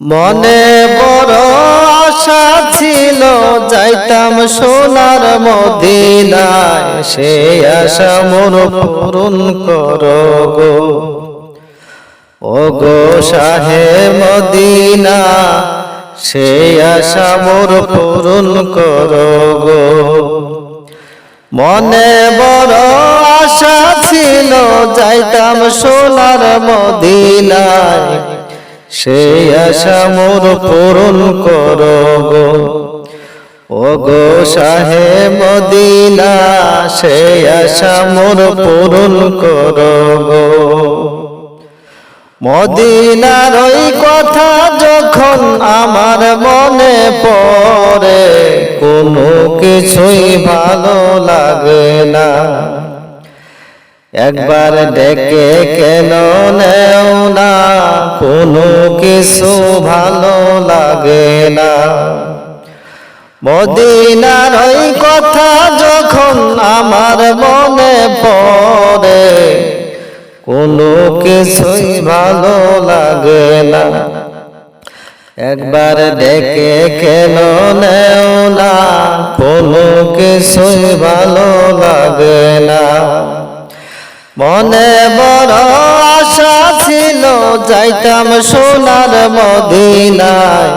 মনে বড় আশা ছিল, যাইতাম সোনার মদিনায়। সে আশা মোর পূরণ করো গো। ও গো শাহে মদিনা, সে আশা মোর পূরণ করো গো। মনে বড় আশা ছিল, যাইতাম সোনার মদিনায়। সেই আশা মোর পূরণ করো গো। ও গো শাহে মদিনা, সেই আশা মোর পূরণ করো গো। মদিনার ওই কথা যখন আমার মনে পড়ে, কোনো কিছুই ভালো লাগে না। একবার ডেকে কেন নেও না? কোনো কিছু ভালো লাগে না। মদিনার ওই কথা যখন আমার মনে পড়ে, কোনো কিছুই ভালো লাগে না। একবার ডেকে কেন নেও না? কোনো কিছুই ভালো লাগে না। মনে বড় আশা ছিল, যাইতাম সোনার মদিনায়।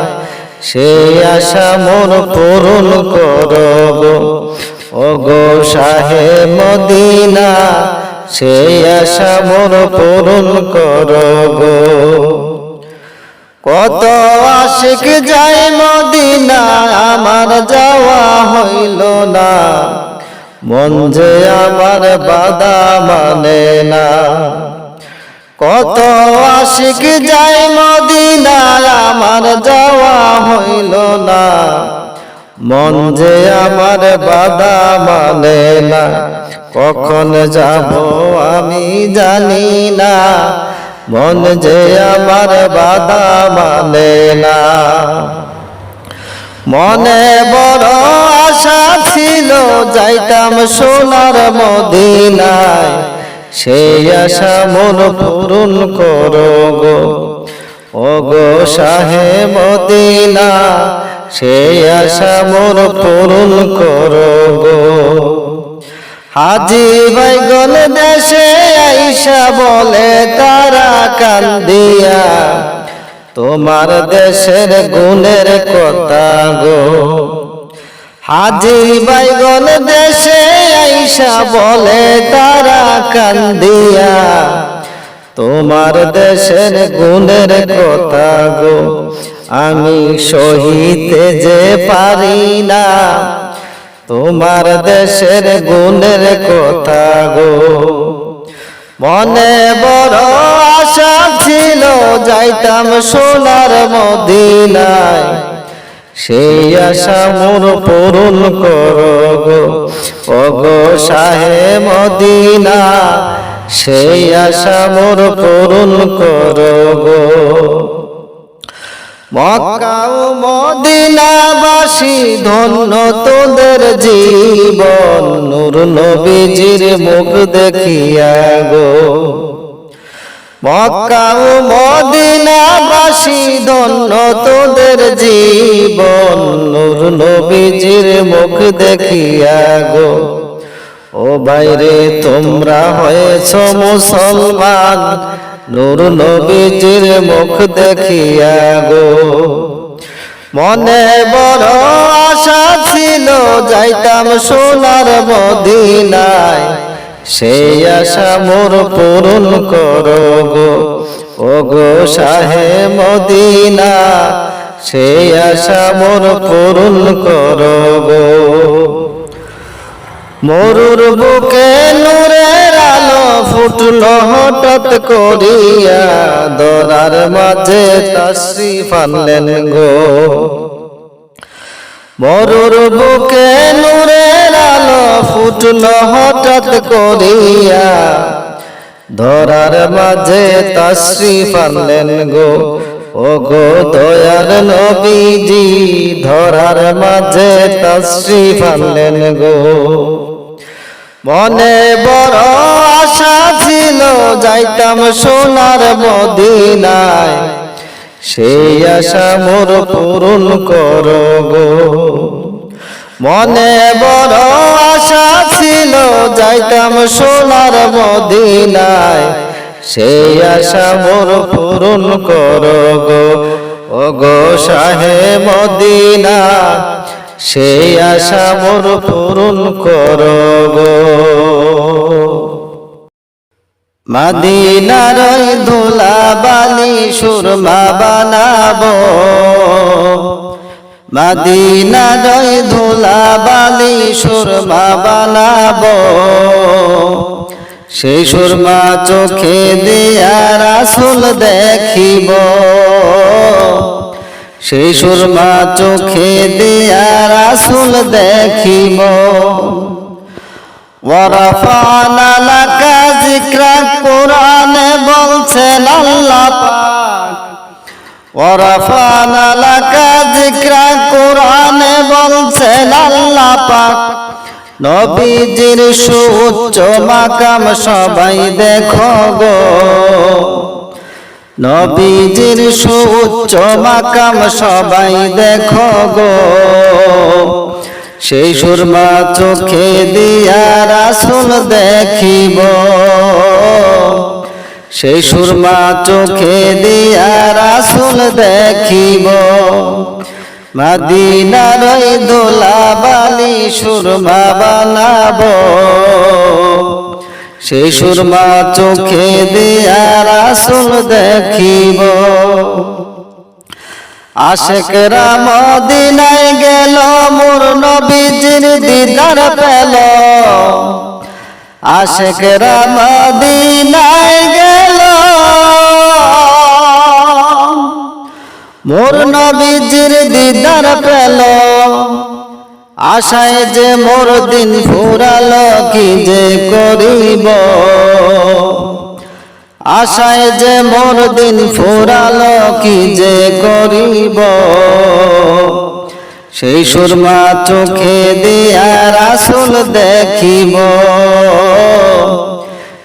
সেই আশা মোর পূরণ করব। ও গো শাহে মদিনা সেই আশা মোর পূরণ করব। কত আশিক যায় মদিনা আমার যাওয়া হইল না। মন যে আমার বাদা মানে না। কত আশিক যায় মদিনা আমার যাওয়া হইল না। মন যে আমার বাদা মানে না। কখন যাব আমি জানি না। মন যে আমার বাদা মানে না। মনে বড় আশা ছিল, যাইতাম সোনার মদিনায়। সেই আশা মন পূরণ করো গো। ও গো শাহে মদিনা, সেই আশা মন পূরণ করো গো। হাজি বাইগল দেশে আইসা বলে, তারা কান্দিয়া, তোমার দেশের গুণের কথা গো। হাজি বাইগন দেশে আইসা বলে তারা কান্দিয়া। তোমার দেশের গুণের কথা গো, আমি সহিতে যে পারি না। তোমার দেশের গুণের কথা গো। মনে বড় আশা ছিল, যাইতাম সোনার মদিনায়। সেই আশা মোর পূরণ করো গো। ও গো শাহে মদিনা, সেই আশা মোর পূরণ করো গো। মক্কা ও মদিনাবাসী, ধন্য তোদের জীবন। নূর নবীজির মুখ দেখিয়া গো। মক্কা ও মদিনাবাসী ধন্য তোদের জীবন। নূর নবীজির মুখ দেখিয়া গো। ও বাইরে তোমরা হয়েছ মুসলমান। নূর নবীজির মুখ দেখিয়া গো। মনে বড় আশা ছিল, যাইতাম সোনার মদিনায়। সেই আশা মোর পূরণ করো গো। ও গো শাহে মদিনা, সেই আশা মোর পূরণ করো গো। মরুর বুকে নূরের আলো ফুটলো হঠাৎ করিয়া, দরার মাঝে তাশ্রীফ আনলেন গো। মরুর বুকে নূরের ফুটলো হঠাৎ করিয়া, ধরার মাঝে তাশ্রীফ আনলেন গো। ও গো দয়ার নবীজি, ধরার মাঝে তাশ্রীফ আনলেন গো। মনে বড় আশা ছিল, যাইতাম সোনার মদিনায়। সেই আশা মোর পূরণ করো গো। মনে বড় আশা ছিল, যাইতাম সোনার মদিনায়। সেই আশা মোর পূরণ করো গো ও গো শাহে মদিনা। সেই আশা মোর পূরণ করো গো। মাদিনার ধুলা বালি সুরমা বানাবো মাদিনার ধুলা বালি সুরমা বানাবো। সেই সুরমা চোখে দিয়া রাসুল দেখিব। সেই সুরমা চোখে দিয়া রাসুল দেখিব। ওয়ারাফানা লাকা যিকরা কোরআনে বলছেন আল্লাহ পাক ওয়ারাফানা লাকা যিকরা কোরআনে নবীজির সুউচ্চ মাকাম সবাই দেখো গো। নবীজির সুউচ্চ মাকাম সবাই দেখো গো। সেই সুরমা চোখে দিয়া রাসুল দেখিব। সেই সুরমা চোখে দিয়া রাসুল দেখিব। মাদিনার দোলা বালি সুরমা বানাব। সেই সুরমা চোখে দিয়া রাসুল দেখিব। আশেকরা মদিনায় গেল, মোর নবীজির দিদার পেল। আশেকরা মদিনায় গেল। মোর নবীজির দিদার পেল। আশায় যে মোর দিন ফুরালো কি যে করিব? আশায় যে মোর দিন ফুরালো কি যে করিব? সেই সুরমা চোখে দিয়া রাসুল দেখিব।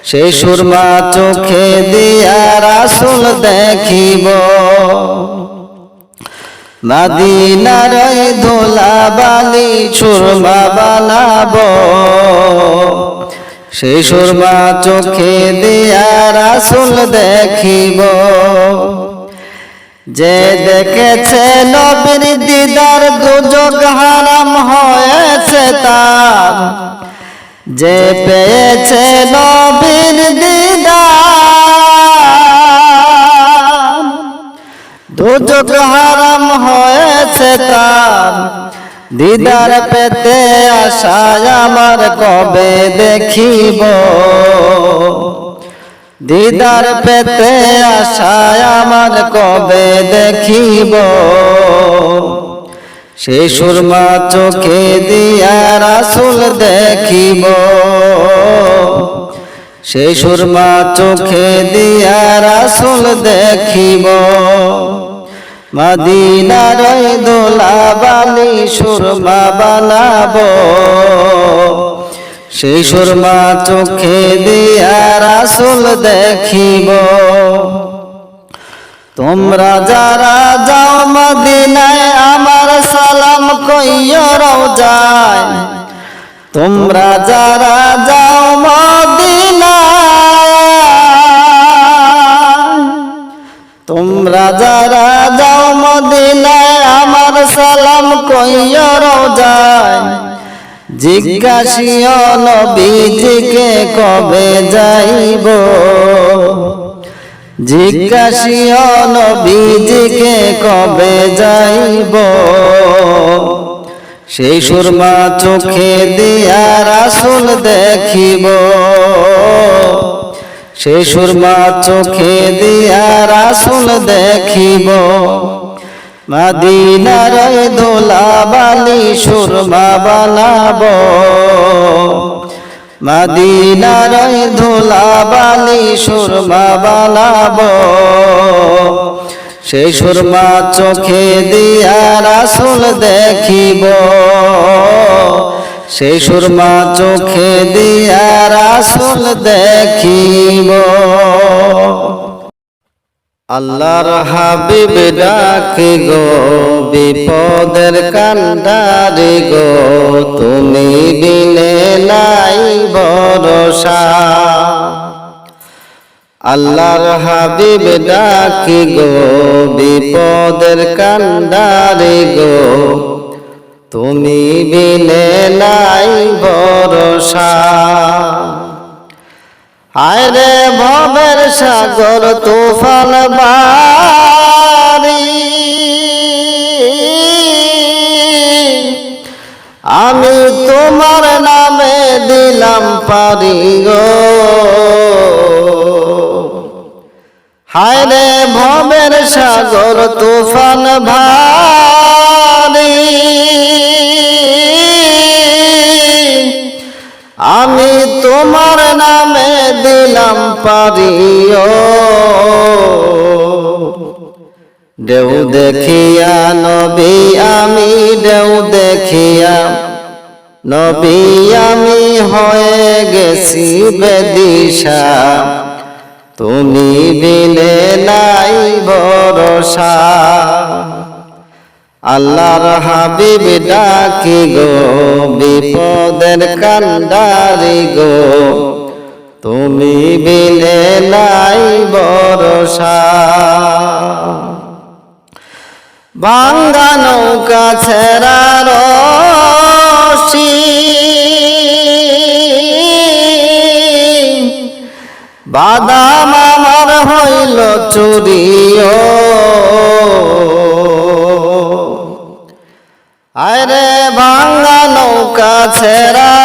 সেই সুরমা চোখে দিয়া রাসুল দেখিব। মাদিনার ধোলা বালি সুরমা বানাবো। সেই সুরমা চোখে দিয়া রাসুল দেখিব। যে দেখেছে নবীর দিদার দুযোগ হারাম হয়েছে তার। যে পেয়েছে নবীর দিদার দুযোগ হারাম হয়েছে তার। দিদার পেতে আশায় আমার কবে দেখিব? দিদার পেতে আশায় আমার কবে দেখিব? সেই সুরমা চোখে দিয়া রাসুল দেখিব। সেই সুরমা চোখে দিয়া রাসুল দেখিব। মদিনার দোলা বালি সুরমা বানাবো। সেই সুরমা চোখে দিয়া রাসুল দেখিব। তোমরা যারা যাও মদিনায়, আমার সালাম কইয় রওজায় তোমরা যারা যাও মদিনায়, তোমরা যারা যাও মদিনায়, আমার সালাম কইয় জিজ্ঞাসিও নবীজিকে কবে যাইব? জিজ্ঞাসিও নবীজিকে কবে যাইব? সেই সুরমা চোখে দিয়া রাসুল দেখিব। সেই সুরমা চোখে দিয়া রাসুল দেখিব। মাদিনার দোলা বালি সুরমা বানাব। মাদিনার ধোলা বালি সুরমা বানাব। সেই সুরমা চোখে দিয়া রাসুল দেখিব। সেই সুরমা চোখে দিয়া রাসুল দেখিব। আল্লাহর হাবিব ডাকে গো, বিপদের কান্ডারে গো, তুমি বিনে নাই ভরসা। আল্লাহর হাবিব ডাকি গো, বিপদের কান্ডারে গো, তুমি বিনে নাই ভরসা। আরে ভবের সাগর তুফান বাড়ি আমি তোমার নামে দিলাম পারি গো। হায় রে ভবের সাগর তুফান ভারী দিলাম পারিও। দেউ দেখিয়া নবী, আমি দেউ দেখিয়া নবী, আমি হয়ে গেছি বেদিশা। তুমি বিনে নাই ভরসা। আল্লাহর হাবিব ডাকি গো, বিপদের কান্ডারি গো। তুমি বিনে নাই ভরসা ভাঙ্গা নৌকা ছেড়ার বাদাম আমার হইল চুরিও। আরে ভাঙ্গা নৌকা ছেড়ার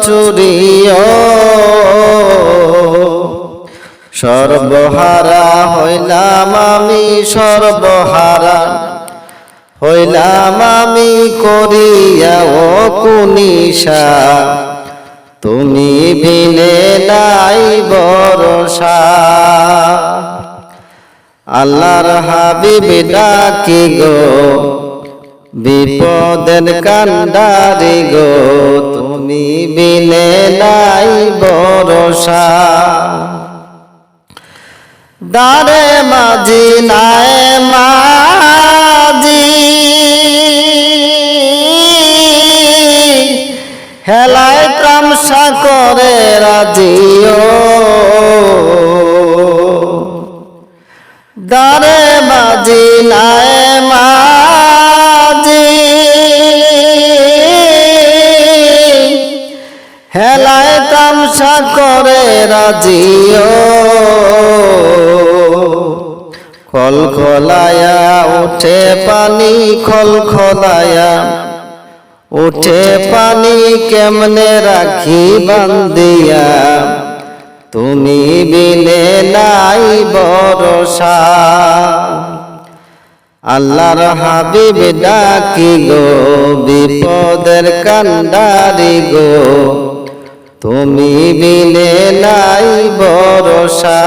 চুরিও। সর্বহারা হইলাম আমি, সর্বহারা হইলাম আমি করিয়া ও কুনিশা। তুমি বিনে নাই ভরসা। আল্লাহর হাবিব ডাকি গো। বিপদের কান্ডারি গো, তুমি বিনে নাই ভরসা। দারে মাঝি নাই মাঝি। হেলায় তামসা করে রাজিও। দারে মাঝি নাই মাঝি তামসা করে রাজিও। খল খলায়া, উঠে পানি, খল খলায়া। উঠে পানি কেমনে রাখি বান্দিয়া তুমি বিনে নাই ভরসা। আল্লাহর হাবিব ডাকি গো বিপদের কান্ডারি গো। তুমি বিনে নাই ভরসা।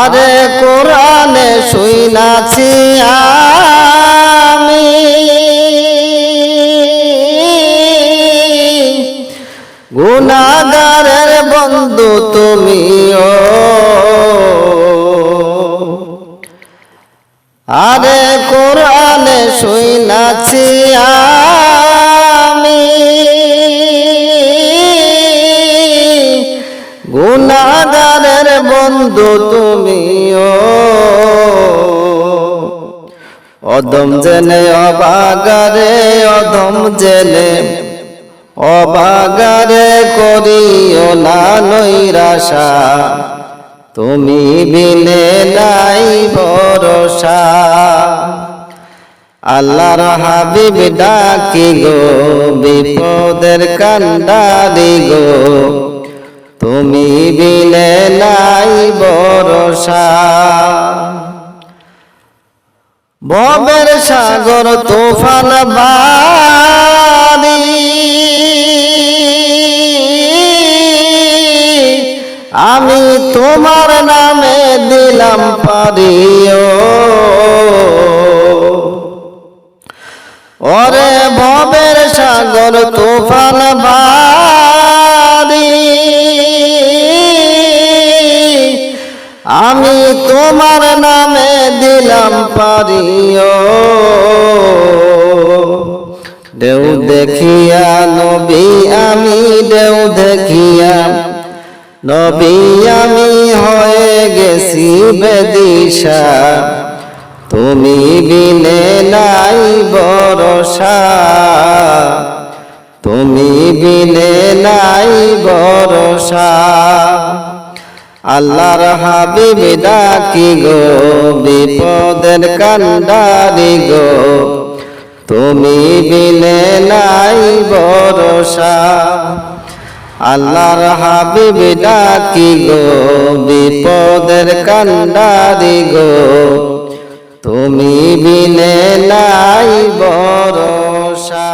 আরে কোরআনে শুইনাছি আমি। গুনাগারের বন্ধু তুমিও। আরে কোরআনে শুইনাছি গুনাগারের বন্ধু তুমিও অদম জেনে অবাগারে, অদম জেনে অবাগারে করিও না নৈরাশা। তুমি বিনে নাই ভরসা। আল্লাহর হাবিব ডাকি গো, বিপদের কান্ডারি গো। তুমি বিলে নাই বরসা ভবের সাগর তোফান বাদি আমি তোমার নামে দিলাম পারিও। ওরে ভবের সাগর তোফান বা নবী আমি হয়ে গেছি বেদিশা। তুমি বিনে নাই বরসা তুমি বিনে নাই বরসা আল্লাহর হাবিব ডাকি গো, বিপদের কান্ডারি গো। তুমি বিনে নাই বরসা আল্লাহর হাবিব ডাকি গো বিপদের কান্ডারি গো। তুমি বিনে নাই বরসা